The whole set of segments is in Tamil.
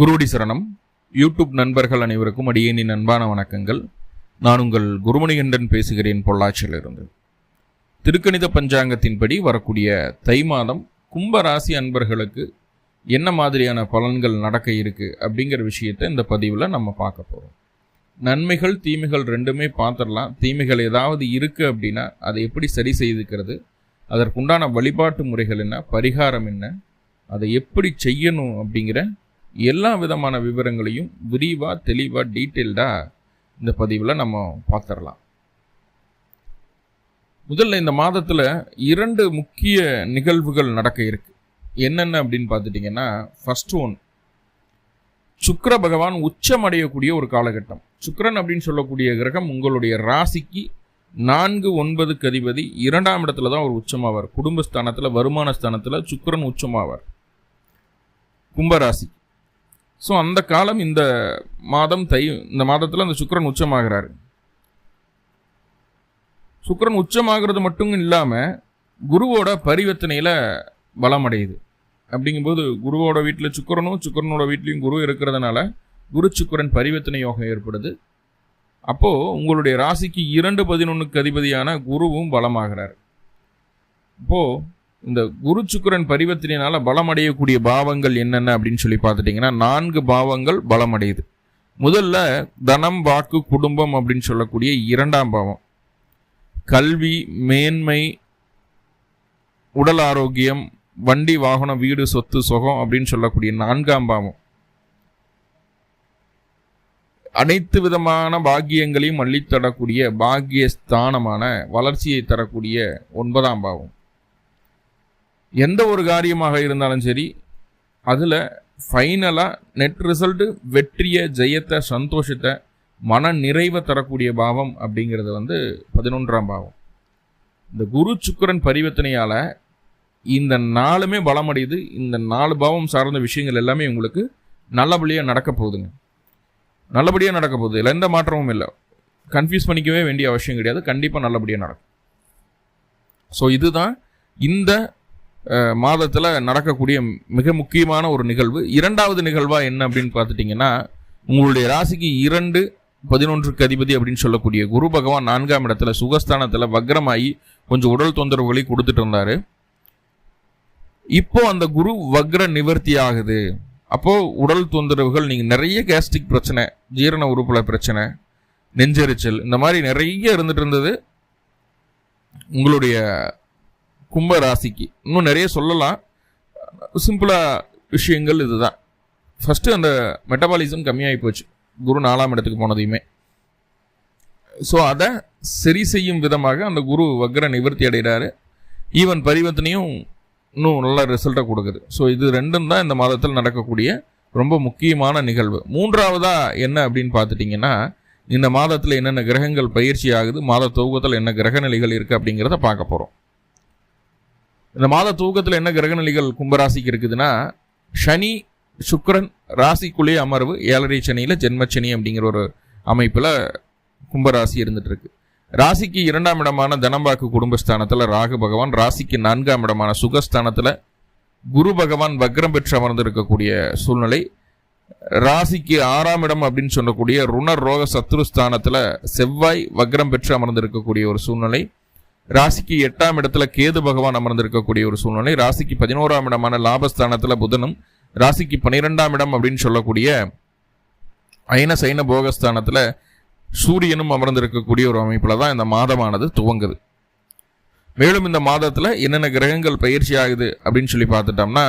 குருவடி சரணம். யூடியூப் நண்பர்கள் அனைவருக்கும் அடியேனின் அன்பான வணக்கங்கள். நான் உங்கள் குருமணிகண்டன் பேசுகிறேன் பொள்ளாச்சியிலிருந்து. திருக்கணித பஞ்சாங்கத்தின்படி வரக்கூடிய தை மாதம் கும்ப ராசி அன்பர்களுக்கு என்ன மாதிரியான பலன்கள் நடக்க இருக்கு அப்படிங்கிற விஷயத்தை இந்த பதிவில் நம்ம பார்க்க போகிறோம் நன்மைகள் தீமைகள் ரெண்டுமே பார்த்துடலாம். தீமைகள் ஏதாவது இருக்குது அப்படின்னா அதை எப்படி சரி செய்துக்கிறது அதற்குண்டான வழிபாட்டு முறைகள் என்ன பரிகாரம் என்ன அதை எப்படி செய்யணும் அப்படிங்கிற எல்லா விதமான விவரங்களையும் விரிவாக தெளிவாக டீட்டெயில்டாக இந்த பதிவில் நம்ம பார்த்துடலாம் முதல்ல இந்த மாதத்தில் இரண்டு முக்கிய நிகழ்வுகள் நடக்க இருக்கு. என்னென்ன அப்படின்னு பார்த்துட்டிங்கன்னா ஃபர்ஸ்ட் ஒன் சுக்கர பகவான் உச்சம் அடையக்கூடிய ஒரு காலகட்டம். சுக்கரன் அப்படின்னு சொல்லக்கூடிய கிரகம் உங்களுடைய ராசிக்கு நான்கு ஒன்பது கதிபதி இரண்டாம் இடத்துல தான் ஒரு உச்சமாவார். குடும்பஸ்தானத்தில் வருமான ஸ்தானத்தில் சுக்கரன் உச்சமாவார். கும்பராசி. ஸோ அந்த காலம் இந்த மாதம் தை இந்த மாதத்தில் அந்த சுக்கிரன் உச்சமாகிறாரு. சுக்கிரன் உச்சமாகிறது மட்டும் இல்லாமல் குருவோட பரிவர்த்தனையில் பலமடையுது அப்படிங்கும்போது குருவோட வீட்டில் சுக்கிரனும் சுக்கிரனோட வீட்லேயும் குரு இருக்கிறதுனால குரு சுக்கிரன் பரிவர்த்தனை யோகம் ஏற்படுது. அப்போது உங்களுடைய ராசிக்கு இரண்டு பதினொன்றுக்கு அதிபதியான குருவும் பலமாகிறார். இப்போது இந்த குரு சுக்கரன் பரிவர்த்தனையினால் பலமடையக்கூடிய பாவங்கள் என்னென்ன அப்படின்னு சொல்லி பார்த்துட்டிங்கன்னா நான்கு பாவங்கள் பலமடையுது. முதல்ல தனம் வாக்கு குடும்பம் அப்படின்னு சொல்லக்கூடிய இரண்டாம் பாவம். கல்வி மேன்மை உடல் ஆரோக்கியம் வண்டி வாகனம் வீடு சொத்து சுகம் அப்படின்னு சொல்லக்கூடிய நான்காம் பாவம். அனைத்து விதமான பாக்கியங்களையும் அள்ளித்தரக்கூடிய பாக்கியஸ்தானமான வளர்ச்சியை தரக்கூடிய ஒன்பதாம் பாவம். எந்த ஒரு காரியமாக இருந்தாலும் சரி அதில் ஃபைனலாக நெட் ரிசல்ட்டு வெற்றியை ஜெயத்தை சந்தோஷத்தை மன நிறைவை தரக்கூடிய பாவம் அப்படிங்கிறது வந்து பதினொன்றாம் பாவம். இந்த குரு சுக்கரன் பரிவர்த்தனையால் இந்த நாளுமே பலமடையுது இந்த நாலு பாவம் சார்ந்த விஷயங்கள் எல்லாமே உங்களுக்கு நல்லபடியாக நடக்க போகுதுங்க. நல்லபடியாக நடக்க போகுது. இல்லை எந்த மாற்றமும் இல்லை. கன்ஃபியூஸ் பண்ணிக்கவே வேண்டிய அவசியம் கிடையாது. கண்டிப்பாக நல்லபடியாக நடக்கும். ஸோ இதுதான் இந்த மாதத்தில் நடக்கக்கூடிய மிக முக்கியமான ஒரு நிகழ்வு. இரண்டாவது நிகழ்வாக என்ன அப்படின்னு பார்த்துட்டிங்கன்னா உங்களுடைய ராசிக்கு இரண்டு பதினொன்றுக்கு அதிபதி அப்படின்னு சொல்லக்கூடிய குரு பகவான் நான்காம் இடத்துல சுகஸ்தானத்தில் வக்ரமாகி கொஞ்சம் உடல் தொந்தரவுகளை கொடுத்துட்டு இருந்தார். இப்போ அந்த குரு வக்ர நிவர்த்தி ஆகுது. அப்போது உடல் தொந்தரவுகள் நீங்கள் நிறைய கேஸ்ட்ரிக் பிரச்சனை ஜீரண உறுப்புல பிரச்சனை நெஞ்செரிச்சல் இந்த மாதிரி நிறைய இருந்துட்டு இருந்தது. உங்களுடைய கும்ப ராசிக்கு இன்னும் நிறைய சொல்லலாம். சிம்பிளாக விஷயங்கள் இதுதான். ஃபஸ்ட்டு அந்த மெட்டபாலிசம் கம்மியாகி போச்சு. குரு நாலாம் இடத்துக்கு போனதையுமே. ஸோ அதை சரி செய்யும் விதமாக அந்த குரு வக்ர நிவர்த்தி அடைகிறாரு. ஈவன் பரிவர்த்தனையும் இன்னும் நல்ல ரிசல்ட்டை கொடுக்குது. ஸோ இது ரெண்டும் தான் இந்த மாதத்தில் நடக்கக்கூடிய ரொம்ப முக்கியமான நிகழ்வு. மூன்றாவதாக என்ன அப்படின்னு பார்த்துட்டிங்கன்னா இந்த மாதத்தில் என்னென்ன கிரகங்கள் பயிற்சி ஆகுது மாத துவக்கத்தில் என்ன கிரக நிலைகள் இருக்குது அப்படிங்கிறத பார்க்க போகிறோம் இந்த மாத தூக்கத்தில் என்ன கிரகநிலைகள் கும்பராசிக்கு இருக்குதுன்னா சனி சுக்கரன் ராசிக்குள்ளேயே அமர்வு ஏழரை சனியில் ஜென்மச்சனி அப்படிங்கிற ஒரு அமைப்பில் கும்பராசி இருந்துட்டு இருக்கு ராசிக்கு இரண்டாம் இடமான தனம்பாக்கு குடும்பஸ்தானத்தில் ராகு பகவான் ராசிக்கு நான்காம் இடமான சுகஸ்தானத்தில் குரு பகவான் வக்ரம் பெற்று அமர்ந்திருக்கக்கூடிய சூழ்நிலை. ராசிக்கு ஆறாம் இடம் அப்படின்னு சொல்லக்கூடிய ருணர் ரோக சத்ருஸ்தானத்தில் செவ்வாய் வக்ரம் பெற்று அமர்ந்திருக்கக்கூடிய ஒரு சூழ்நிலை. ராசிக்கு எட்டாம் இடத்துல கேது பகவான் அமர்ந்திருக்கக்கூடிய ஒரு சூழ்நிலை. ராசிக்கு பதினோராம் இடமான லாபஸ்தானத்தில் புதனும் ராசிக்கு பனிரெண்டாம் இடம் அப்படின்னு சொல்லக்கூடிய அயன சைன போகஸ்தானத்தில் சூரியனும் அமர்ந்திருக்கக்கூடிய ஒரு அமைப்பில் தான் இந்த மாதமானது துவங்குது. மேலும் இந்த மாதத்தில் என்னென்ன கிரகங்கள் பயிற்சி ஆகுது அப்படின்னு சொல்லி பார்த்துட்டோம்னா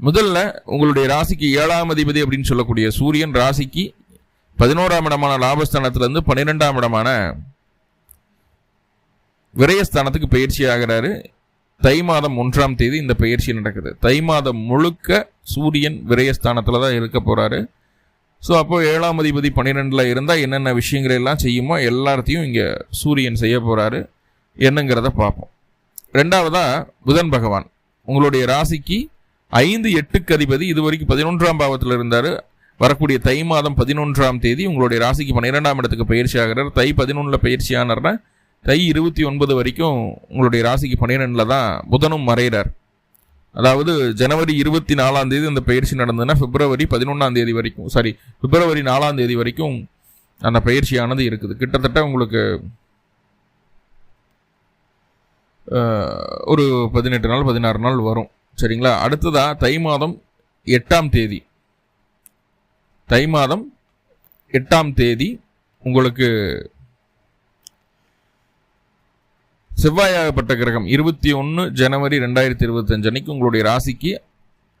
முதல்ல உங்களுடைய ராசிக்கு ஏழாம் அதிபதி அப்படின்னு சொல்லக்கூடிய சூரியன் ராசிக்கு பதினோராம் இடமான லாபஸ்தானத்திலேருந்து பன்னிரெண்டாம் இடமான விரயஸ்தானத்துக்கு பயிற்சி ஆகிறாரு. தை மாதம் ஒன்றாம் தேதி இந்த பயிற்சி நடக்குது. தை மாதம் முழுக்க சூரியன் விரயஸ்தானத்தில் தான் இருக்க போகிறாரு ஸோ அப்போ ஏழாம் அதிபதி பன்னிரெண்டில் இருந்தால் என்னென்ன விஷயங்கள் எல்லாம் செய்யுமோ எல்லாத்தையும் இங்கே சூரியன் செய்ய போகிறாரு என்னங்கிறத பார்ப்போம். ரெண்டாவதாக புதன் பகவான். உங்களுடைய ராசிக்கு ஐந்து எட்டுக்கு அதிபதி இது வரைக்கும் பதினொன்றாம் பாவத்தில் இருந்தார். வரக்கூடிய தை மாதம் பதினொன்றாம் தேதி உங்களுடைய ராசிக்கு பன்னிரெண்டாம் இடத்துக்கு பயிற்சி ஆகிறார். தை பதினொன்றில் பயிற்சி ஆனார்னா தை இருபத்தி ஒன்பது வரைக்கும் உங்களுடைய ராசிக்கு பன்னிரெண்டில் தான் புதனும் மறைகிறார் அதாவது ஜனவரி இருபத்தி நாலாம் தேதி அந்த பயிற்சி நடந்ததுன்னா பிப்ரவரி பதினொன்றாம் தேதி வரைக்கும் சாரி பிப்ரவரி நாலாம் தேதி வரைக்கும் அந்த பயிற்சியானது இருக்குது. கிட்டத்தட்ட உங்களுக்கு ஒரு பதினெட்டு நாள் பதினாறு நாள் வரும். சரிங்களா? அடுத்ததாக தை மாதம் எட்டாம் தேதி. தை மாதம் எட்டாம் தேதி உங்களுக்கு செவ்வாயாகப்பட்ட கிரகம் இருபத்தி ஒன்று ஜனவரி ரெண்டாயிரத்தி இருபத்தஞ்சு அன்னைக்கு உங்களுடைய ராசிக்கு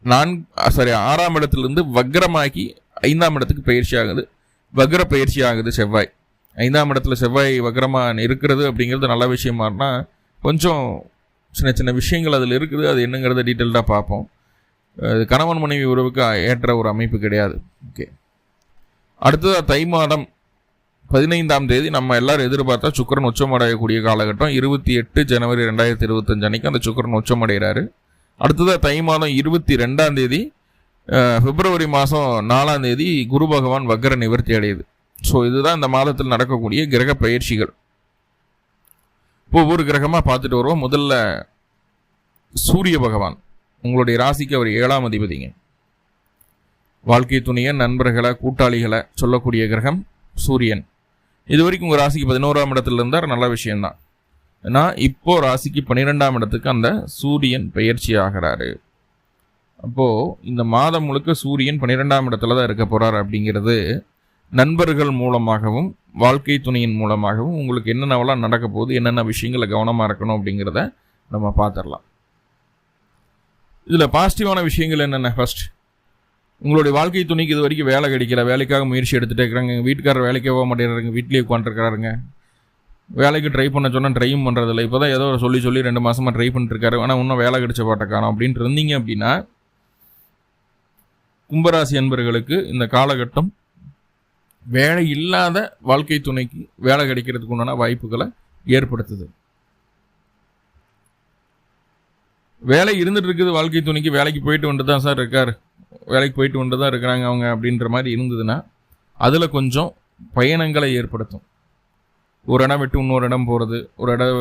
நான் சாரி ஆறாம் இடத்துலேருந்து வக்ரமாக்கி ஐந்தாம் இடத்துக்கு பயிற்சி ஆகுது. வக்ர பயிற்சி ஆகுது செவ்வாய். ஐந்தாம் இடத்துல செவ்வாய் வக்ரமாக இருக்கிறது அப்படிங்கிறது நல்ல விஷயமானா கொஞ்சம் சின்ன சின்ன விஷயங்கள் அதில் இருக்குது. அது என்னங்கிறத டீட்டெயில்டாக பார்ப்போம். அது கணவன் மனைவி உறவுக்கு ஏற்ற ஒரு அமைப்பு கிடையாது. ஓகே. அடுத்ததாக தை மாதம் பதினைந்தாம் தேதி நம்ம எல்லாரும் எதிர்பார்த்தா சுக்கரன் உச்சமடையக்கூடிய காலகட்டம். இருபத்தி எட்டு ஜனவரி ரெண்டாயிரத்தி இருபத்தஞ்சு அன்னைக்கு அந்த சுக்கரன் உச்சமடைகிறாரு அடுத்ததாக தை மாதம் இருபத்தி ரெண்டாம் தேதி பிப்ரவரி மாதம் நாலாம் தேதி குரு பகவான் வக்கர நிவர்த்தி அடையுது. ஸோ இதுதான் இந்த மாதத்தில் நடக்கக்கூடிய கிரக பயிற்சிகள். இப்போ ஒவ்வொரு கிரகமாக பார்த்துட்டு வருவோம். முதல்ல சூரிய பகவான் உங்களுடைய ராசிக்கு அவர் ஏழாம் அதிபதிங்க. வாழ்க்கை துணியை நண்பர்களை கூட்டாளிகளை சொல்லக்கூடிய கிரகம் சூரியன். இது வரைக்கும் உங்கள் ராசிக்கு பதினோராம் இடத்துல இருந்தார் நல்ல விஷயம்தான். ஏன்னா இப்போது ராசிக்கு பன்னிரெண்டாம் இடத்துக்கு அந்த சூரியன் பயிற்சி ஆகிறாரு. அப்போது இந்த மாதம் முழுக்க சூரியன் பன்னிரெண்டாம் இடத்துல தான் இருக்க போகிறார் அப்படிங்கிறது நண்பர்கள் மூலமாகவும் வாழ்க்கை துணையின் மூலமாகவும் உங்களுக்கு என்னென்னவெல்லாம் நடக்க போகுது என்னென்ன விஷயங்களை கவனமாக இருக்கணும் அப்படிங்கிறத நம்ம பார்த்துடலாம். இதில் பாசிட்டிவான விஷயங்கள் என்னென்ன? ஃபஸ்ட் உங்களுடைய வாழ்க்கை துணைக்கு இது வரைக்கும் வேலை கிடைக்கல. வேலைக்காக முயற்சி எடுத்துகிட்டே இருக்கிறாங்க. வீட்டுக்காரர் வேலைக்கே போக மாட்டேங்கிறாங்க வீட்லேயே உட்காந்துருக்காருங்க வேலைக்கு ட்ரை பண்ண சொன்னால் ட்ரையும் பண்ணுறதில்ல இப்போ தான் ஏதோ சொல்லி சொல்லி ரெண்டு மாதமாக ட்ரை பண்ணிட்டுருக்காரு. ஆனால் இன்னும் வேலை கிடைச்ச பாட்டை அப்படின்ட்டு இருந்தீங்க அப்படின்னா கும்பராசி அன்பர்களுக்கு இந்த காலகட்டம் வேலை இல்லாத வாழ்க்கை துணைக்கு வேலை கிடைக்கிறதுக்கு உண்டான வாய்ப்புகளை ஏற்படுத்துது. வேலை இருந்துட்டு இருக்குது. வாழ்க்கை துணைக்கு வேலைக்கு போயிட்டு வந்துட்டு தான் சார் இருக்கார். வேலைக்கு போயிட்டு வந்து தான் இருக்கிறாங்க அவங்க அப்படின்ற மாதிரி இருந்ததுன்னா அதில் கொஞ்சம் பயணங்களை ஏற்படுத்தும். ஒரு இடம் விட்டு இன்னொரு இடம் போகிறது ஒரு இடம்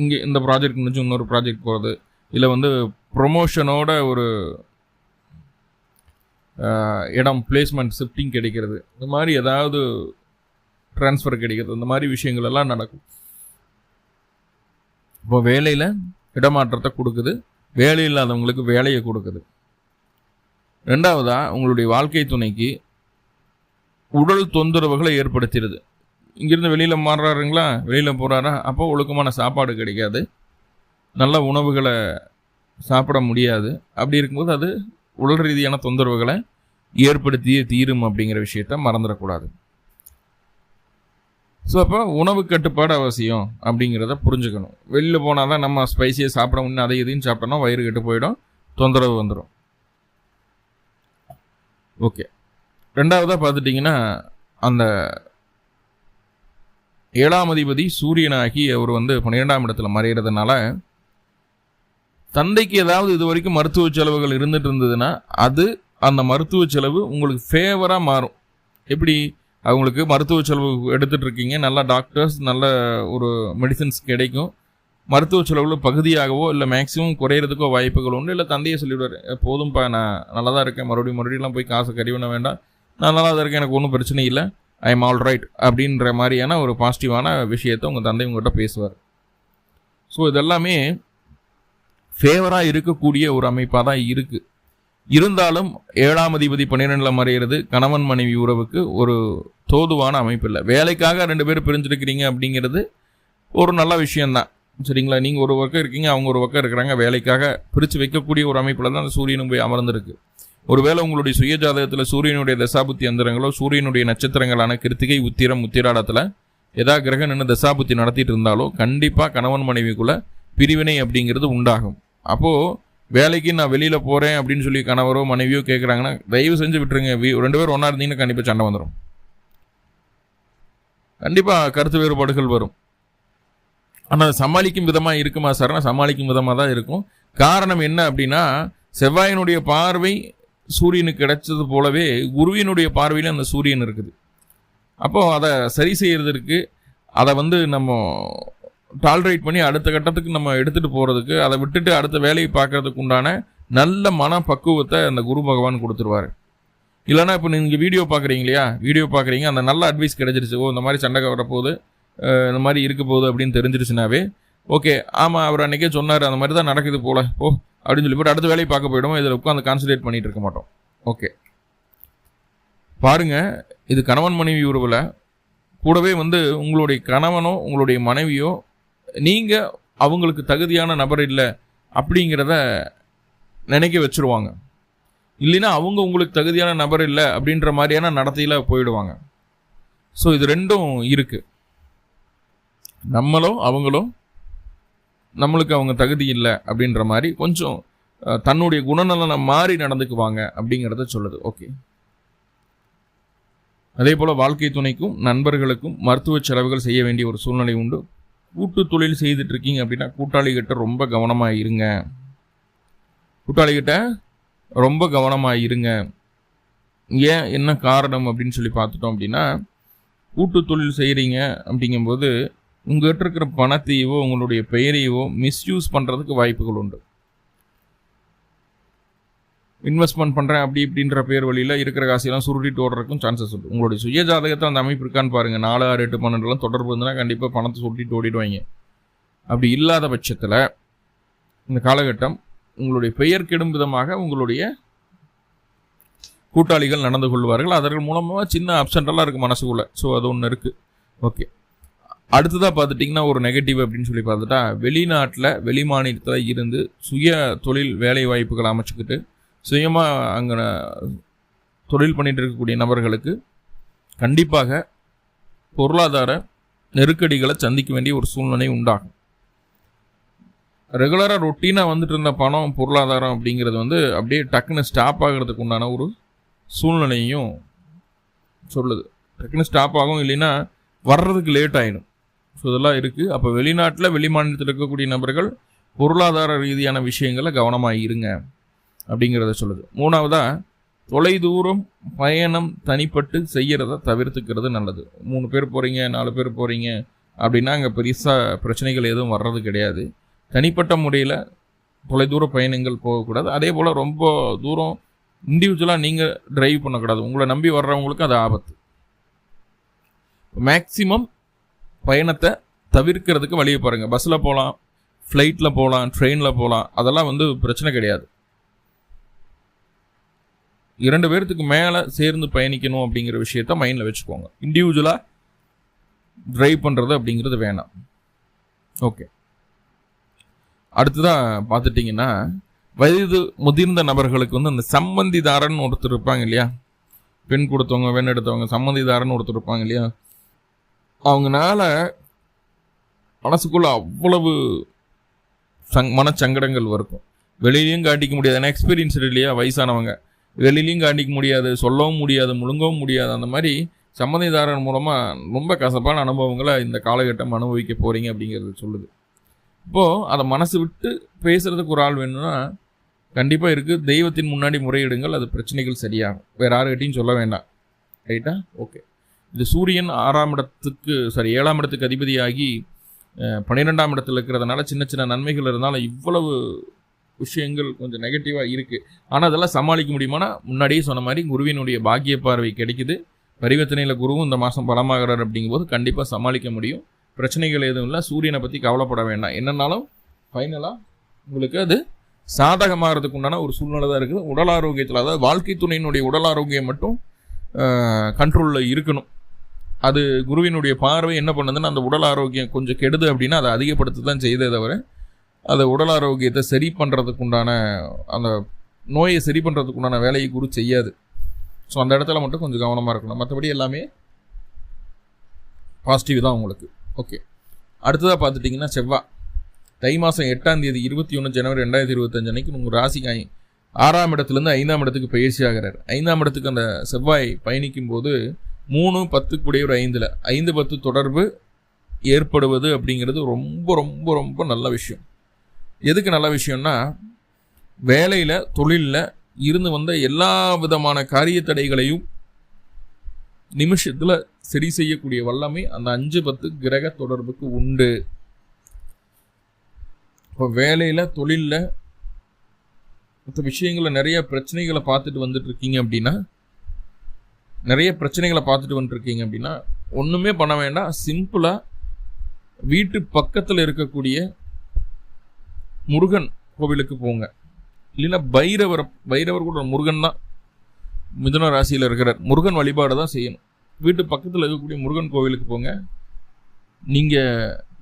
இங்கே இந்த ப்ராஜெக்ட் முடிஞ்சு இன்னொரு ப்ராஜெக்ட் போகிறது இல்லை வந்து ப்ரொமோஷனோட ஒரு இடம் பிளேஸ்மெண்ட் ஷிஃப்டிங் கிடைக்கிறது இந்த மாதிரி ஏதாவது ட்ரான்ஸ்ஃபர் கிடைக்கிறது இந்த மாதிரி விஷயங்கள் எல்லாம் நடக்கும். இப்போ வேலையில் இடமாற்றத்தை கொடுக்குது வேலை இல்லாதவங்களுக்கு வேலையை கொடுக்குது. ரெண்டாவதாக உங்களுடைய வாழ்க்கை துணைக்கு உடல் தொந்தரவுகளை ஏற்படுத்திடுது. இங்கேருந்து வெளியில் மாறுறாருங்களா? வெளியில் போகிறாரா அப்போ ஒழுக்கமான சாப்பாடு கிடைக்காது. நல்ல உணவுகளை சாப்பிட முடியாது. அப்படி இருக்கும்போது அது உடல் ரீதியான தொந்தரவுகளை ஏற்படுத்தியே தீரும் அப்படிங்கிற விஷயத்த மறந்துடக்கூடாது. ஸோ அப்போ உணவு கட்டுப்பாடு அவசியம் அப்படிங்கிறத புரிஞ்சுக்கணும். வெளியில் போனால் தான் நம்ம ஸ்பைசியை சாப்பிட முடியும் அதை இதையும் சாப்பிட்டோம்னா வயிறு கெட்டு போயிடும் தொந்தரவு வந்துடும் ஓகே. ரெண்டாவதாக பார்த்துட்டிங்கன்னா அந்த ஏழாம் அதிபதி சூரியனாகி அவர் வந்து பன்னிரெண்டாம் இடத்துல மறைகிறதுனால தந்தைக்கு ஏதாவது இது வரைக்கும் மருத்துவ செலவுகள் இருந்துட்டு இருந்ததுன்னா அது அந்த மருத்துவ செலவு உங்களுக்கு ஃபேவராக மாறும். எப்படி? அவங்களுக்கு மருத்துவ செலவு எடுத்துகிட்டு இருக்கீங்க நல்ல டாக்டர்ஸ் நல்ல ஒரு மெடிசன்ஸ் கிடைக்கும். மருத்துவ செலவில் பகுதியாகவோ இல்லை மேக்ஸிமம் குறையிறதுக்கோ வாய்ப்புகள் உண்டு. இல்லை தந்தையை சொல்லிவிடுவார் போதும்ப்பா நான் நல்லா தான் இருக்கேன். மறுபடியும் மறுபடியெல்லாம் போய் காசு கறி பண்ண வேண்டாம். நான் நல்லா தான் இருக்கேன். எனக்கு ஒன்றும் பிரச்சனை இல்லை. ஐ எம் ஆல் ரைட் அப்படின்ற மாதிரியான ஒரு பாசிட்டிவான விஷயத்தை உங்கள் தந்தை உங்கள்கிட்ட பேசுவார். ஸோ இதெல்லாமே ஃபேவராக இருக்கக்கூடிய ஒரு அமைப்பாக தான் இருக்குது இருந்தாலும் ஏழாம் அதிபதி பன்னிரெண்டில் மறைகிறது கணவன் மனைவி உறவுக்கு ஒரு தோதுவான அமைப்பு இல்லை. வேலைக்காக ரெண்டு பேரும் பிரிஞ்சிருக்கிறீங்க அப்படிங்கிறது ஒரு நல்ல விஷயந்தான் சரிங்களா? நீங்கள் ஒரு ஒர்க்கர் இருக்கீங்க அவங்க ஒரு ஒர்க்கர் இருக்கிறாங்க. வேலைக்காக பிரித்து வைக்கக்கூடிய ஒரு அமைப்பில் தான் அந்த சூரியனும் போய் அமர்ந்திருக்கு. ஒருவேளை உங்களுடைய சுய ஜாதகத்தில் சூரியனுடைய தசாபுத்தி அந்தரங்களோ சூரியனுடைய நட்சத்திரங்களான கிருத்திகை உத்திரம் உத்திராடத்தில் ஏதா கிரகம் நின்று தசாபுத்தி நடத்திட்டு இருந்தாலோ கண்டிப்பாக கணவன் மனைவிக்குள்ள பிரிவினை அப்படிங்கிறது உண்டாகும். அப்போது வேலைக்கு நான் வெளியில் போகிறேன் அப்படின்னு சொல்லி கணவரோ மனைவியோ கேட்குறாங்கன்னா தயவு செஞ்சு விட்டுருங்க. ரெண்டு பேரும் ஒன்றா இருந்தீங்கன்னா கண்டிப்பாக சண்டை வந்துடும் கண்டிப்பாக கருத்து வேறுபாடுகள் வரும். ஆனால் சமாளிக்கும் விதமாக இருக்குமா சார்னா சமாளிக்கும் விதமாக தான் இருக்கும். காரணம் என்ன அப்படின்னா செவ்வாயினுடைய பார்வை சூரியனுக்கு கிடைச்சது போலவே குருவினுடைய பார்வையில் அந்த சூரியன் இருக்குது. அப்போது அதை சரி செய்கிறதுக்கு அதை வந்து நம்ம டாலரேட் பண்ணி அடுத்த கட்டத்துக்கு நம்ம எடுத்துகிட்டு போகிறதுக்கு அதை விட்டுட்டு அடுத்த வேலையை பார்க்கறதுக்கு உண்டான நல்ல மன பக்குவத்தை அந்த குரு பகவான் கொடுத்துருவாரு. இல்லைனா இப்போ நீங்கள் வீடியோ பார்க்குறீங்க இல்லையா? வீடியோ பார்க்குறீங்க அந்த நல்ல அட்வைஸ் கிடைச்சிருச்சு. ஓ இந்த மாதிரி சண்டை வரப்போகுது. இந்த மாதிரி இருக்க போகுது அப்படின்னு தெரிஞ்சிருச்சுனாவே ஓகே ஆமாம் அவர் அன்றைக்கே சொன்னார் அந்த மாதிரி தான் நடக்குது போல ஓ அப்படின்னு சொல்லி போட்டு அடுத்த வேலையை பார்க்க போயிடும் இதில் உட்காந்து கான்சன்ட்ரேட் பண்ணிட்டு இருக்க மாட்டோம். ஓகே. பாருங்க இது கணவன் மனைவி உறவில் கூடவே வந்து உங்களுடைய கணவனோ உங்களுடைய மனைவியோ நீங்கள் அவங்களுக்கு தகுதியான நபர் இல்லை அப்படிங்கிறத நினைக்க வச்சுருவாங்க. இல்லைன்னா அவங்க உங்களுக்கு தகுதியான நபர் இல்லை அப்படின்ற மாதிரியான நடத்தையில் போயிடுவாங்க. ஸோ இது ரெண்டும் இருக்குது நம்மளோ அவங்களோ நம்மளுக்கு அவங்க தகுதி இல்லை அப்படின்ற மாதிரி கொஞ்சம் தன்னுடைய குணநலனை மாறி நடந்துக்குவாங்க அப்படிங்கிறத சொல்லுது. ஓகே அதே போல் வாழ்க்கை துணைக்கும் நண்பர்களுக்கும் மருத்துவ செலவுகள் செய்ய வேண்டிய ஒரு சூழ்நிலை உண்டு. கூட்டு தொழில் செய்துட்டு இருக்கீங்க அப்படின்னா கூட்டாளிகிட்ட ரொம்ப கவனமாக இருங்க. கூட்டாளிகிட்ட ரொம்ப கவனமாக இருங்க. ஏன் என்ன காரணம் அப்படின்னு சொல்லி பார்த்துட்டோம் அப்படின்னா கூட்டு தொழில் செய்கிறீங்க அப்படிங்கும்போது உங்கள்கிட்ட இருக்கிற பணத்தையவோ உங்களுடைய பெயரையவோ மிஸ்யூஸ் பண்ணுறதுக்கு வாய்ப்புகள் உண்டு. இன்வெஸ்ட்மெண்ட் பண்ணுறேன் அப்படி இப்படின்ற பேர் வழியில் இருக்கிற காசையெல்லாம் சுருட்டிட்டு ஓடுறதுக்கும் சான்சஸ் உண்டு. உங்களுடைய சுய ஜாதகத்தில் அந்த அமைப்பு இருக்கான்னு பாருங்கள் நாலு ஆறு எட்டு பன்னெண்டுலாம் தொடர்பு இருந்ததுன்னா கண்டிப்பாக பணத்தை சுருட்டிட்டு ஓடிடுவாங்க. அப்படி இல்லாத பட்சத்தில் இந்த காலகட்டம் உங்களுடைய பெயர் கெடும் விதமாக உங்களுடைய கூட்டாளிகள் நடந்து கொள்வார்கள். அதர்கள் மூலமாக சின்ன அப்சண்டெல்லாம் இருக்குது மனசுக்குள்ளே. ஸோ அது ஒன்று இருக்குது ஓகே அடுத்ததாக பார்த்துட்டிங்கன்னா ஒரு நெகட்டிவ் அப்படின்னு சொல்லி பார்த்துட்டா வெளிநாட்டில் வெளி மாநிலத்தில் இருந்து சுய தொழில் வேலை வாய்ப்புகளை அமைச்சுக்கிட்டு சுயமாக அங்கே தொழில் பண்ணிட்டு இருக்கக்கூடிய நபர்களுக்கு கண்டிப்பாக பொருளாதார நெருக்கடிகளை சந்திக்க வேண்டிய ஒரு சூழ்நிலை உண்டாகும். ரெகுலராக ரொட்டீனாக வந்துட்டு இருந்த பணம் பொருளாதாரம் அப்படிங்கிறது வந்து அப்படியே டக்குன்னு ஸ்டாப் ஆகிறதுக்கு உண்டான ஒரு சூழ்நிலையும் சொல்லுது. டக்குன்னு ஸ்டாப் ஆகும் இல்லைன்னா வர்றதுக்கு லேட் ஆகிடும் ஸோ இதெல்லாம் இருக்குது அப்போ வெளிநாட்டில் வெளி மாநிலத்தில் இருக்கக்கூடிய நபர்கள் பொருளாதார ரீதியான விஷயங்களை கவனமாக இருங்க அப்படிங்கிறத சொல்லுது. மூணாவதாக தொலைதூரம் பயணம் தனிப்பட்டு செய்கிறத தவிர்த்துக்கிறது நல்லது. மூணு பேர் போகிறீங்க நாலு பேர் போகிறீங்க அப்படின்னா அங்கே பெருசாக பிரச்சனைகள் எதுவும் வர்றது கிடையாது. தனிப்பட்ட முறையில் தொலைதூர பயணங்கள் போகக்கூடாது. அதே போல் ரொம்ப தூரம் இண்டிவிஜுவலாக நீங்கள் டிரைவ் பண்ணக்கூடாது. உங்களை நம்பி வர்றவங்களுக்கு அது ஆபத்து. மேக்சிமம் பயணத்தை தவிர்க்கிறதுக்கு வழியை பாருங்கள் பஸ்ஸில் போகலாம் ஃப்ளைட்டில் போகலாம் ட்ரெயினில் போகலாம் அதெல்லாம் வந்து பிரச்சனை கிடையாது. இரண்டு பேர்த்துக்கு மேலே சேர்ந்து பயணிக்கணும் அப்படிங்கிற விஷயத்த மைண்டில் வச்சுக்கோங்க. இண்டிவிஜுவலாக ட்ரைவ் பண்ணுறது அப்படிங்கிறது வேணாம். ஓகே அடுத்ததாக பார்த்துட்டிங்கன்னா வயது முதிர்ந்த நபர்களுக்கு வந்து அந்த சம்பந்திதாரன் ஒருத்தர் இருப்பாங்க இல்லையா? பெண் கொடுத்தவங்க பெண் எடுத்தவங்க சம்மந்திதாரன் ஒருத்தர் இருப்பாங்க இல்லையா? அவங்கனால மனசுக்குள்ள அவ்வளவு சங் மனச்சங்கடங்கள் இருக்கும் வெளியிலையும் காட்டிக்க முடியாது. ஏன்னா எக்ஸ்பீரியன்ஸ் இல்லையா வயசானவங்க. வெளியிலையும் காட்டிக்க முடியாது. சொல்லவும் முடியாது. முழுங்கவும் முடியாது. அந்த மாதிரி சம்மதிதாரன் மூலமாக ரொம்ப கசப்பான அனுபவங்களை இந்த காலகட்டம் அனுபவிக்க போகிறீங்க அப்படிங்கிறது சொல்லுது. இப்போது அதை மனசு விட்டு பேசுகிறதுக்கு ஒரு ஆள் வேணும்னா கண்டிப்பாக இருக்குது தெய்வத்தின் முன்னாடி முறையிடுங்கள். அது பிரச்சனைகள் சரியாகும். வேறு யாருக்கிட்டையும் சொல்ல வேண்டாம். ரைட்டா ஓகே இது சூரியன் ஆறாம் இடத்துக்கு சாரி ஏழாம் இடத்துக்கு அதிபதியாகி பன்னிரெண்டாம் இடத்துல இருக்கிறதுனால சின்ன சின்ன நன்மைகள் இருந்தாலும் இவ்வளவு விஷயங்கள் கொஞ்சம் நெகட்டிவாக இருக்குது ஆனால் அதெல்லாம் சமாளிக்க முடியுமானா? முன்னாடியே சொன்ன மாதிரி குருவினுடைய பாக்கிய பார்வை கிடைக்குது. பரிவர்த்தனையில் குருவும் இந்த மாதம் பலமாகிறார் அப்படிங்கும்போது கண்டிப்பாக சமாளிக்க முடியும். பிரச்சனைகள் எதுவும் இல்லை. சூரியனை பற்றி கவலைப்பட வேண்டாம். என்னன்னாலும் ஃபைனலாக உங்களுக்கு அது சாதகமாகறதுக்கு உண்டான ஒரு சூழ்நிலை தான் இருக்குது. உடல் ஆரோக்கியத்தில் அதாவது வாழ்க்கை துணையினுடைய உடல் ஆரோக்கியம் மட்டும் கண்ட்ரோலில் இருக்கணும். அது குருவினுடைய பார்வை என்ன பண்ணுதுன்னா அந்த உடல் ஆரோக்கியம் கொஞ்சம் கெடுது அப்படின்னா அதை அதிகப்படுத்த தான் செய்தே தவிர அதை உடல் ஆரோக்கியத்தை சரி பண்ணுறதுக்கு உண்டான அந்த நோயை சரி பண்ணுறதுக்கு உண்டான வேலையை குரு செய்யாது. ஸோ அந்த இடத்துல மட்டும் கொஞ்சம் கவனமாக இருக்கணும். மற்றபடி எல்லாமே பாசிட்டிவ் தான் உங்களுக்கு. ஓகே அடுத்ததாக பார்த்துட்டிங்கன்னா செவ்வாய் தை மாதம் எட்டாம் தேதி இருபத்தி ஒன்று ஜனவரி ரெண்டாயிரத்தி இருபத்தஞ்சு அன்னைக்கு உங்கள் ராசிக்கு ஆறாம் இடத்துலேருந்து ஐந்தாம் இடத்துக்கு பயிற்சி ஆகிறார் ஐந்தாம் இடத்துக்கு அந்த செவ்வாய் பயணிக்கும் போது மூணு பத்து கூடிய ஒரு ஐந்தில். ஐந்து பத்து தொடர்பு ஏற்படுவது அப்படிங்கிறது ரொம்ப ரொம்ப ரொம்ப நல்ல விஷயம். எதுக்கு நல்ல விஷயம்னா வேலையில் தொழிலில் இருந்து வந்த எல்லா விதமான காரிய தடைகளையும் நிமிஷத்தில் சரி செய்யக்கூடிய வல்லமை அந்த அஞ்சு பத்து கிரக தொடர்புக்கு உண்டு. இப்போ வேலையில் தொழிலில் மற்ற விஷயங்களில் நிறைய பிரச்சனைகளை பார்த்துட்டு வந்துட்டு இருக்கீங்க அப்படின்னா நிறைய பிரச்சனைகளை பார்த்துட்டு வந்துருக்கீங்க அப்படின்னா ஒன்றுமே பண்ண வேண்டாம். சிம்பிளாக வீட்டு பக்கத்தில் இருக்கக்கூடிய முருகன் கோவிலுக்கு போங்க. இல்லைன்னா பைரவர் பைரவர் கூட முருகன் தான் மிதுன ராசியில் இருக்கிறார். முருகன் வழிபாடு தான் செய்யணும். வீட்டு பக்கத்தில் இருக்கக்கூடிய முருகன் கோவிலுக்கு போங்க. நீங்கள்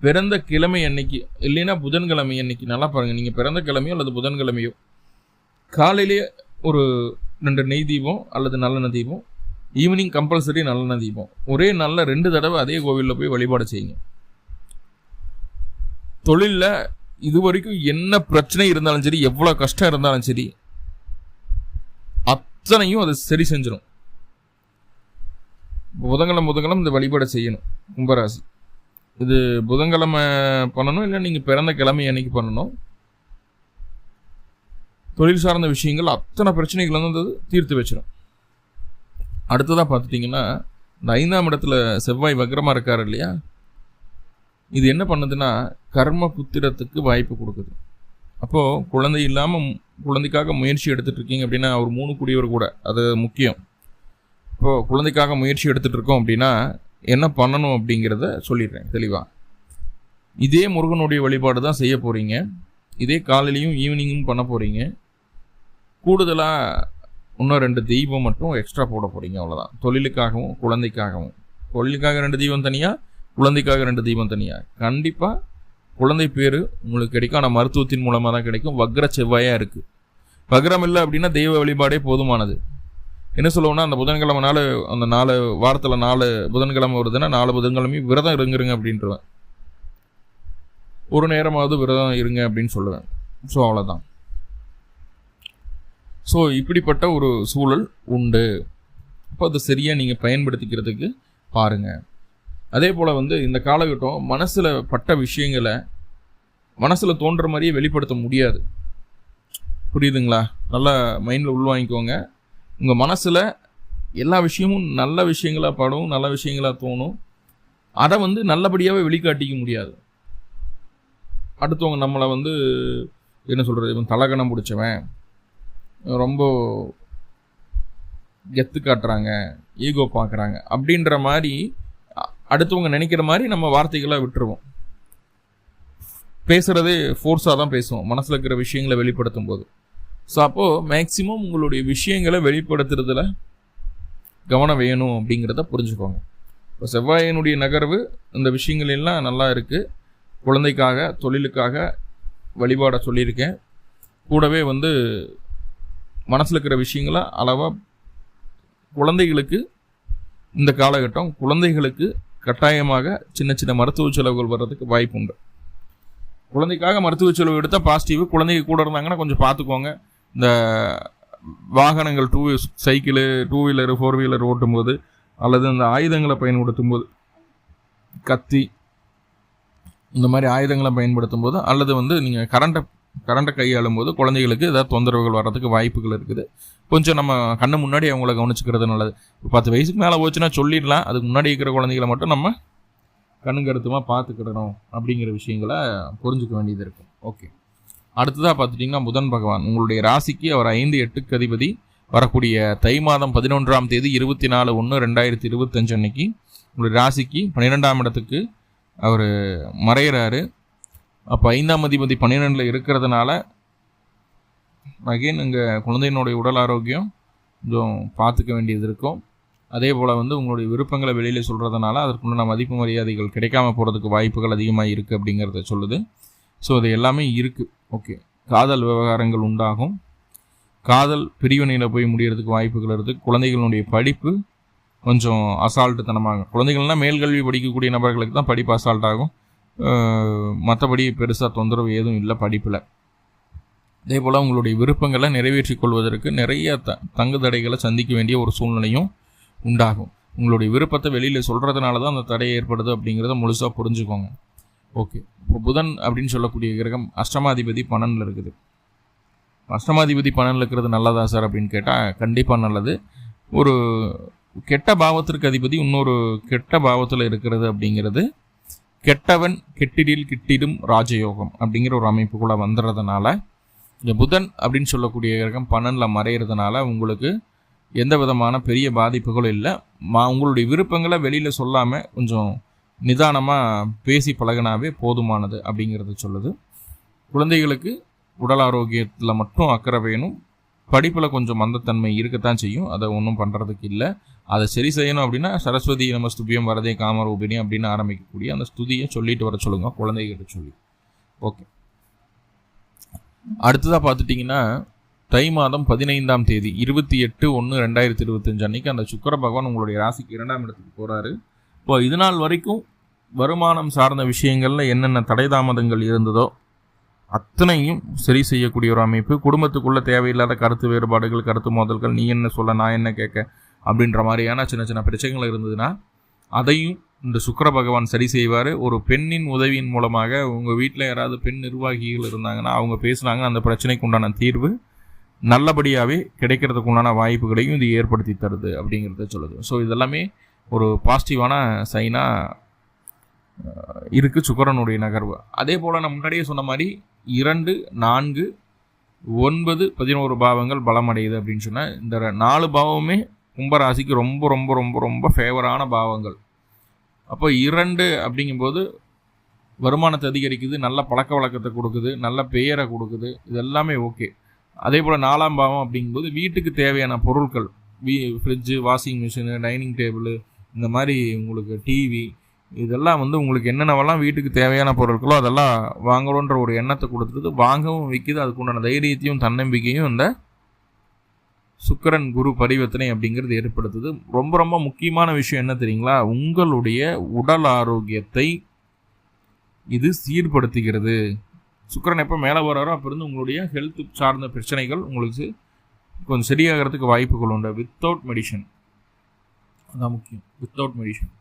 பிறந்த கிழமை அன்னைக்கு இல்லைன்னா புதன்கிழமை அன்னைக்கு நல்லா பாருங்கள் நீங்கள் பிறந்த கிழமையோ அல்லது புதன்கிழமையோ காலையிலேயே ஒரு ரெண்டு நெய் தீபம் அல்லது நல்லெண்ணெய் தீபம் ஈவினிங் கம்பல்சரி நல்லெண்ணெய் தீபம். ஒரே நல்ல ரெண்டு தடவை அதே கோவிலில் போய் வழிபாடு செய்யுங்க. தொழிலில் இது வரைக்கும் என்ன பிரச்சனை இருந்தாலும் சரி எவ்வளோ கஷ்டம் இருந்தாலும் சரி அத்தனையும் அதை சரி செஞ்சிடும் புதன்கிழமை புதன்கிழமை இந்த வழிபாடை செய்யணும் கும்பராசி. இது புதன்கிழமை பண்ணணும் இல்லை நீங்கள் பிறந்த கிழமை அன்னைக்கு பண்ணணும். தொழில் சார்ந்த விஷயங்கள் அத்தனை பிரச்சனைகள் வந்து தீர்த்து வச்சிடும் அடுத்ததாக பார்த்துட்டிங்கன்னா இந்த ஐந்தாம் இடத்துல செவ்வாய் வக்ரமாக இருக்கார் இல்லையா? இது என்ன பண்ணுதுன்னா கர்ம புத்திரத்துக்கு வாய்ப்பு கொடுக்குது. அப்போது குழந்தை இல்லாமல் குழந்தைக்காக முயற்சி எடுத்துகிட்டு இருக்கீங்க அப்படின்னா அவர் மூணு கூடியவர் கூட அது முக்கியம். இப்போது குழந்தைக்காக முயற்சி எடுத்துகிட்டு இருக்கோம் அப்படின்னா என்ன பண்ணணும் அப்படிங்கிறத சொல்லிடுறேன் தெளிவாக இதே முருகனுடைய வழிபாடு தான் செய்ய போகிறீங்க இதே காலையிலையும் ஈவினிங்கும் பண்ண போகிறீங்க கூடுதலாக இன்னும் ரெண்டு தெய்வம் மட்டும் எக்ஸ்ட்ரா போட போகிறீங்க அவ்வளோதான் தொழிலுக்காகவும் குழந்தைக்காகவும். தொழிலுக்காக ரெண்டு தீபம் தனியாக குழந்தைக்காக ரெண்டு தீபம் தனியாக கண்டிப்பாக குழந்தை பேர் உங்களுக்கு கிடைக்கும். ஆனால் மருத்துவத்தின் மூலமாக தான் கிடைக்கும். வக்ர செவ்வாயாக இருக்குது வக்ரம் இல்லை அப்படின்னா தெய்வ வழிபாடே போதுமானது. என்ன சொல்லுவோம்னா அந்த புதன்கிழமை நாள் அந்த நாலு வாரத்தில் நாலு புதன்கிழமை வருதுன்னா நாலு புதன்கிழமையும் விரதம் இருங்கிருங்க அப்படின்றவேன். ஒரு நேரமாவது விரதம் இருங்க அப்படின்னு சொல்லுவேன். ஸோ அவ்வளோதான் ஸோ இப்படிப்பட்ட ஒரு சூழல் உண்டு. அப்போ அதை சரியாக நீங்கள் பயன்படுத்திக்கிறதுக்கு பாருங்கள் அதே போல் வந்து இந்த காலகட்டம் மனசில் பட்ட விஷயங்களை மனசில் தோன்ற மாதிரியே வெளிப்படுத்த முடியாது. புரியுதுங்களா? நல்லா மைண்டில் உள்வாங்கிக்கோங்க. உங்கள் மனசில் எல்லா விஷயமும் நல்ல விஷயங்களாக படும் நல்ல விஷயங்களாக தோணும். அதை வந்து நல்லபடியாகவே வெளிக்காட்டிக்க முடியாது. அடுத்தவங்க நம்மளை வந்து என்ன சொல்கிறது இவன் தலகணம் பிடிச்சவன். ரொம்ப கெத்து காட்டுறாங்க ஈகோ பார்க்குறாங்க அப்படின்ற மாதிரி அடுத்தவங்க நினைக்கிற மாதிரி நம்ம வார்த்தைகளை விட்டுருவோம். பேசுகிறதே ஃபோர்ஸாக தான் பேசுவோம். மனசில் இருக்கிற விஷயங்களை வெளிப்படுத்தும் போது ஸோ அப்போது மேக்சிமம் உங்களுடைய விஷயங்களை வெளிப்படுத்துறதுல கவனம் வேணும் அப்படிங்கிறத புரிஞ்சுக்கோங்க. இப்போ செவ்வாயினுடைய நகர்வு இந்த விஷயங்கள் எல்லாம் நல்லா இருக்குது குழந்தைக்காக தொழிலுக்காக வழிபாட சொல்லியிருக்கேன். கூடவே வந்து மனசில் இருக்கிற விஷயங்களை அளவாக குழந்தைகளுக்கு இந்த காலகட்டம் குழந்தைகளுக்கு கட்டாயமாக சின்ன சின்ன மருத்துவ செலவுகள் வர்றதுக்கு வாய்ப்பு உண்டு. குழந்தைக்காக மருத்துவ செலவு எடுத்தால் பாசிட்டிவ் குழந்தைங்க கூட இருந்தாங்கன்னா கொஞ்சம் பார்த்துக்கோங்க இந்த வாகனங்கள் two cycle two wheeler four wheeler ஓட்டும்போது அல்லது அந்த ஆயுதங்களை பயன்படுத்தும் போது கத்தி இந்த மாதிரி ஆயுதங்களை பயன்படுத்தும் போது அல்லது வந்து நீங்கள் கரண்ட்டை கரண்ட்டை கையாளும் போது குழந்தைகளுக்கு ஏதாவது தொந்தரவுகள் வர்றதுக்கு வாய்ப்புகள் இருக்குது. கொஞ்சம் நம்ம கண்ணு முன்னாடி அவங்கள கவனிச்சுக்கிறது நல்லது. பத்து வயசுக்கு மேலே போச்சுன்னா சொல்லிடலாம். அதுக்கு முன்னாடி இருக்கிற குழந்தைகளை மட்டும் நம்ம கண்ணுங்கருத்துமாக பார்த்துக்கிடணும் அப்படிங்கிற விஷயங்களை புரிஞ்சுக்க வேண்டியது இருக்கும். ஓகே. அடுத்ததாக பார்த்துட்டிங்கன்னா புதன் பகவான். உங்களுடைய ராசிக்கு அவர் ஐந்து எட்டுக்கு அதிபதி. வரக்கூடிய தை மாதம் பதினொன்றாம் தேதி இருபத்தி நாலு ஒன்று ரெண்டாயிரத்தி இருபத்தஞ்சு அன்னைக்கு உங்களுடைய ராசிக்கு பன்னிரெண்டாம் இடத்துக்கு அவர் மறையிறாரு. அப்போ ஐந்தாம் அதிபதி பன்னிரெண்டில் இருக்கிறதுனால அகெயின் இங்கே குழந்தையினுடைய உடல் ஆரோக்கியம் கொஞ்சம் பார்த்துக்க வேண்டியது இருக்கும். அதே போல் வந்து உங்களுடைய விருப்பங்களை வெளியில் சொல்கிறதுனால அதற்குண்டான மதிப்பு மரியாதைகள் கிடைக்காம போகிறதுக்கு வாய்ப்புகள் அதிகமாக இருக்குது அப்படிங்கிறத சொல்லுது. ஸோ அது எல்லாமே இருக்குது ஓகே காதல் விவகாரங்கள் உண்டாகும். காதல் பிரிவினையில் போய் முடிகிறதுக்கு வாய்ப்புகள் இருக்குது குழந்தைகளுடைய படிப்பு கொஞ்சம் அசால்ட்டு தனமாக குழந்தைகள்னால் மேல்கல்வி படிக்கக்கூடிய நபர்களுக்கு தான் படிப்பு அசால்ட் ஆகும். மற்றபடி பெருசாக தொந்தரவு ஏதும் இல்லை படிப்பில். அதே போல் உங்களுடைய விருப்பங்களை நிறைவேற்றி கொள்வதற்கு நிறைய த தங்கு தடைகளை சந்திக்க வேண்டிய ஒரு சூழ்நிலையும் உண்டாகும். உங்களுடைய விருப்பத்தை வெளியில் சொல்கிறதுனால தான் அந்த தடை ஏற்படுது அப்படிங்கிறத முழுசாக புரிஞ்சுக்கோங்க. ஓகே. இப்போ புதன் அப்படின்னு சொல்லக்கூடிய கிரகம் அஷ்டமாதிபதி பன்னனில் இருக்குது. அஷ்டமாதிபதி பன்னனில் இருக்கிறது நல்லதா சார் அப்படின்னு கேட்டால் கண்டிப்பாக நல்லது. ஒரு கெட்ட பாவத்திற்கு அதிபதி இன்னொரு கெட்ட பாவத்தில் இருக்கிறது அப்படிங்கிறது கெட்டவன் கெட்டிடில் கிட்டிடும் ராஜயோகம் அப்படிங்கிற ஒரு அமைப்புக்குள்ளே வந்துடுறதுனால இந்த புதன் அப்படின்னு சொல்லக்கூடிய கிரகம் பன்னெண்டில் மறையிறதுனால உங்களுக்கு எந்த விதமான பெரிய பாதிப்புகளும் இல்லை. மா உங்களுடைய விருப்பங்களை வெளியில் சொல்லாமல் கொஞ்சம் நிதானமாக பேசி பழகினாவே போதுமானது அப்படிங்கிறத சொல்லுது. குழந்தைகளுக்கு உடல் ஆரோக்கியத்தில் மட்டும் அக்கறை வேணும். படிப்பில் கொஞ்சம் மந்தத்தன்மை இருக்கத்தான் செய்யும். அதை ஒன்றும் பண்ணுறதுக்கு இல்லை. அதை சரி செய்யணும் அப்படின்னா சரஸ்வதி நம்ம ஸ்துபியம் வரதே காமரூபிணி அப்படின்னு ஆரம்பிக்கக்கூடிய அந்த ஸ்துதியை சொல்லிட்டு வர சொல்லுங்க குழந்தைகிட்ட சொல்லி. ஓகே அடுத்ததாக பார்த்துட்டிங்கன்னா தை மாதம் பதினைந்தாம் தேதி இருபத்தி எட்டு ஒன்று ரெண்டாயிரத்தி இருபத்தஞ்சு அன்னைக்கு அந்த சுக்கர பகவான் உங்களுடைய ராசிக்கு இரண்டாம் இடத்துக்கு போகிறாரு இப்போ இது நாள் வரைக்கும் வருமானம் சார்ந்த விஷயங்களில் என்னென்ன தடை தாமதங்கள் இருந்ததோ அத்தனையும் சரி செய்யக்கூடிய ஒரு அமைப்பு. குடும்பத்துக்குள்ளே தேவையில்லாத கருத்து வேறுபாடுகள் கருத்து மோதல்கள் நீ என்ன சொல்ல நான் என்ன கேட்க அப்படின்ற மாதிரியான சின்ன சின்ன பிரச்சனைகள் இருந்ததுன்னா அதையும் இந்த சுக்கர பகவான் சரி செய்வார். ஒரு பெண்ணின் உதவியின் மூலமாக உங்கள் வீட்டில் யாராவது பெண் நிர்வாகிகள் இருந்தாங்கன்னா அவங்க பேசுனாங்கன்னா அந்த பிரச்சனைக்கு உண்டான தீர்வு நல்லபடியாகவே கிடைக்கிறதுக்கு உண்டான வாய்ப்புகளையும் இது ஏற்படுத்தி தருது அப்படிங்கிறத சொல்லுது. ஸோ இதெல்லாமே ஒரு பாசிட்டிவான சைனாக இருக்குது சுக்கரனுடைய நகர்வு. அதே போல் நான் முன்னாடியே சொன்ன மாதிரி இரண்டு நான்கு ஒன்பது பதினோரு பாவங்கள் பலமடையுது அப்படின்னு சொன்னால் இந்த நாலு பாவமே கும்பராசிக்கு ரொம்ப ரொம்ப ரொம்ப ரொம்ப ஃபேவரான பாவங்கள். அப்போ இரண்டு அப்படிங்கும்போது வருமானத்தை அதிகரிக்குது நல்ல பழக்க வழக்கத்தை கொடுக்குது நல்ல பெயரை கொடுக்குது இது எல்லாமே ஓகே அதே போல் நாலாம் பாவம் அப்படிங்கும்போது வீட்டுக்கு தேவையான பொருட்கள் வீ fridge washing machine dining table இந்த மாதிரி உங்களுக்கு டிவி இதெல்லாம் வந்து உங்களுக்கு என்னென்னவெல்லாம் வீட்டுக்கு தேவையான பொருட்களோ அதெல்லாம் வாங்கணுன்ற ஒரு எண்ணத்தை கொடுத்துட்டு வாங்கவும் விற்கிது அதுக்குண்டான தைரியத்தையும் தன்னம்பிக்கையும் இந்த சுக்கரன் குரு பரிவர்த்தனை அப்படிங்கிறது ஏற்படுத்துது. ரொம்ப ரொம்ப முக்கியமான விஷயம் என்ன தெரியுங்களா? உங்களுடைய உடல் ஆரோக்கியத்தை இது சீர்படுத்துகிறது சுக்கரன் எப்போ மேலே வராரோ அப்போ இருந்து உங்களுடைய ஹெல்த் சார்ந்த பிரச்சனைகள் உங்களுக்கு கொஞ்சம் சரியாகிறதுக்கு வாய்ப்புகள் உண்டு. வித்தவுட் மெடிஷன் அதான் முக்கியம். வித்தவுட் மெடிஷன்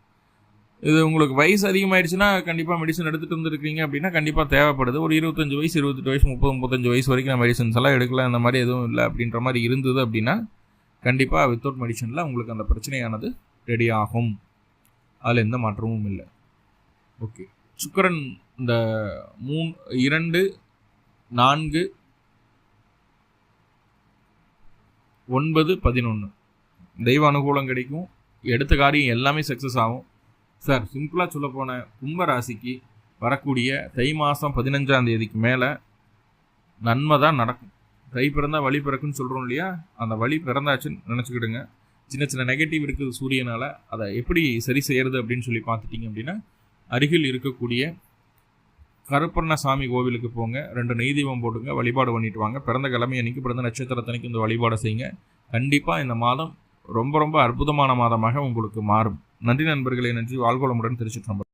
இது உங்களுக்கு வயசு அதிகமாயிடுச்சுன்னா கண்டிப்பாக மெடிசன் எடுத்துகிட்டு வந்துருக்கீங்க அப்படின்னா கண்டிப்பாக தேவைப்படுது. ஒரு இருபத்தஞ்சு வயசு இருபத்தெட்டு வயசு முப்பது முப்பத்தஞ்சு வயசு வரைக்கும் நான் மெடிசன்ஸ் எல்லாம் எடுக்கல அந்த மாதிரி எதுவும் இல்லை அப்படின்ற மாதிரி இருந்தது அப்படின்னா கண்டிப்பாக வித்தவுட் மெடிசனில் உங்களுக்கு அந்த பிரச்சனையானது ரெடி ஆகும். அதில் எந்த மாற்றமும் இல்லை. ஓகே சுக்கரன் இந்த மூணு இரண்டு நான்கு ஒன்பது பதினொன்று தெய்வ அனுகூலம் கிடைக்கும். எடுத்த காரியம் எல்லாமே சக்ஸஸ் ஆகும். சார் சிம்பிளாக சொல்ல போன கும்ப ராசிக்கு வரக்கூடிய தை மாதம் பதினஞ்சாம் தேதிக்கு மேலே நன்மை தான் நடக்கும். தை பிறந்தால் வழி பிறக்குன்னு சொல்கிறோம் இல்லையா? அந்த வழி பிறந்தாச்சுன்னு நினச்சிக்கிடுங்க. சின்ன சின்ன நெகட்டிவ் இருக்குது சூரியனால். அதை எப்படி சரி செய்கிறது அப்படின்னு சொல்லி பார்த்துட்டிங்க அப்படின்னா அருகில் இருக்கக்கூடிய கருப்பண்ண சாமி கோவிலுக்கு போங்க. ரெண்டு நெய் தீபம் போட்டுங்க வழிபாடு பண்ணிட்டு வாங்க. பிறந்த கிழமை அன்னைக்கு பிறந்த நட்சத்திரத்தனைக்கு இந்த வழிபாடை செய்யுங்க. கண்டிப்பாக இந்த மாதம் ரொம்ப ரொம்ப அற்புதமான மாதமாக உங்களுக்கு மாறும். நன்றி நண்பர்களே நன்றி. வாழ்கோளமுடன் திருச்சிற்றம்பலம்